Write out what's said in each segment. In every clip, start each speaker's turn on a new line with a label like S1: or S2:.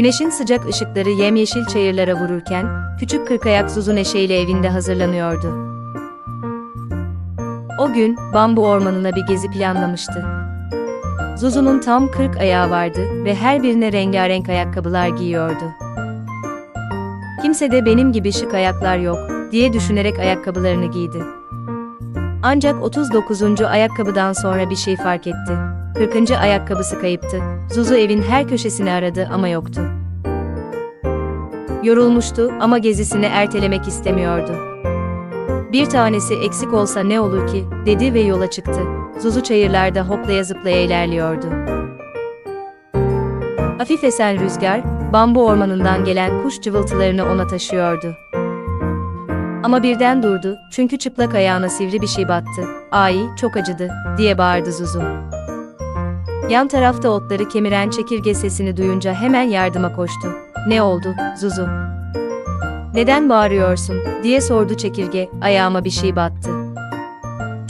S1: Güneşin sıcak ışıkları yemyeşil çayırlara vururken, küçük kırkayak Zuzu neşeyle evinde hazırlanıyordu. O gün, bambu ormanına bir gezi planlamıştı. Zuzu'nun tam 40 ayağı vardı ve her birine rengarenk ayakkabılar giyiyordu. Kimse de benim gibi şık ayaklar yok, diye düşünerek ayakkabılarını giydi. Ancak 39. ayakkabıdan sonra bir şey fark etti. 40. ayakkabısı kayıptı. Zuzu evin her köşesini aradı ama yoktu. Yorulmuştu ama gezisini ertelemek istemiyordu. Bir tanesi eksik olsa ne olur ki, dedi ve yola çıktı. Zuzu çayırlarda hoplaya zıplaya ilerliyordu. Hafif esen rüzgar, bambu ormanından gelen kuş cıvıltılarını ona taşıyordu. Ama birden durdu, çünkü çıplak ayağına sivri bir şey battı. Ay, çok acıdı, diye bağırdı Zuzu. Yan tarafta otları kemiren çekirge sesini duyunca hemen yardıma koştu. Ne oldu, Zuzu? Neden bağırıyorsun, diye sordu çekirge, ayağıma bir şey battı.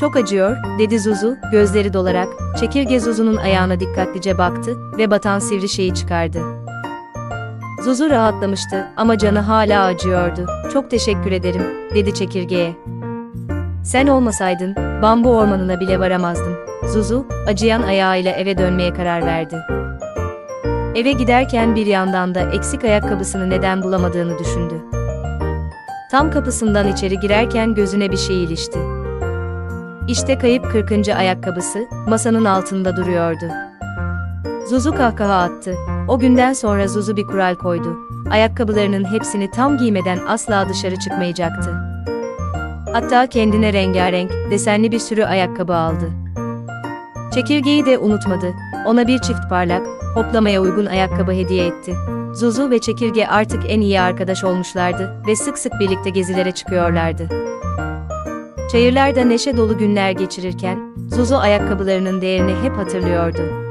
S1: Çok acıyor, dedi Zuzu, gözleri dolarak, çekirge Zuzu'nun ayağına dikkatlice baktı ve batan sivri şeyi çıkardı. Zuzu rahatlamıştı ama canı hala acıyordu. Çok teşekkür ederim, dedi çekirgeye. Sen olmasaydın, bambu ormanına bile varamazdım. Zuzu, acıyan ayağıyla eve dönmeye karar verdi. Eve giderken bir yandan da eksik ayakkabısını neden bulamadığını düşündü. Tam kapısından içeri girerken gözüne bir şey ilişti. İşte kayıp 40. ayakkabısı, masanın altında duruyordu. Zuzu kahkaha attı. O günden sonra Zuzu bir kural koydu. Ayakkabılarının hepsini tam giymeden asla dışarı çıkmayacaktı. Hatta kendine rengarenk, desenli bir sürü ayakkabı aldı. Çekirgeyi de unutmadı. Ona bir çift parlak, hoplamaya uygun ayakkabı hediye etti. Zuzu ve Çekirge artık en iyi arkadaş olmuşlardı ve sık sık birlikte gezilere çıkıyorlardı. Çayırlarda neşe dolu günler geçirirken, Zuzu ayakkabılarının değerini hep hatırlıyordu.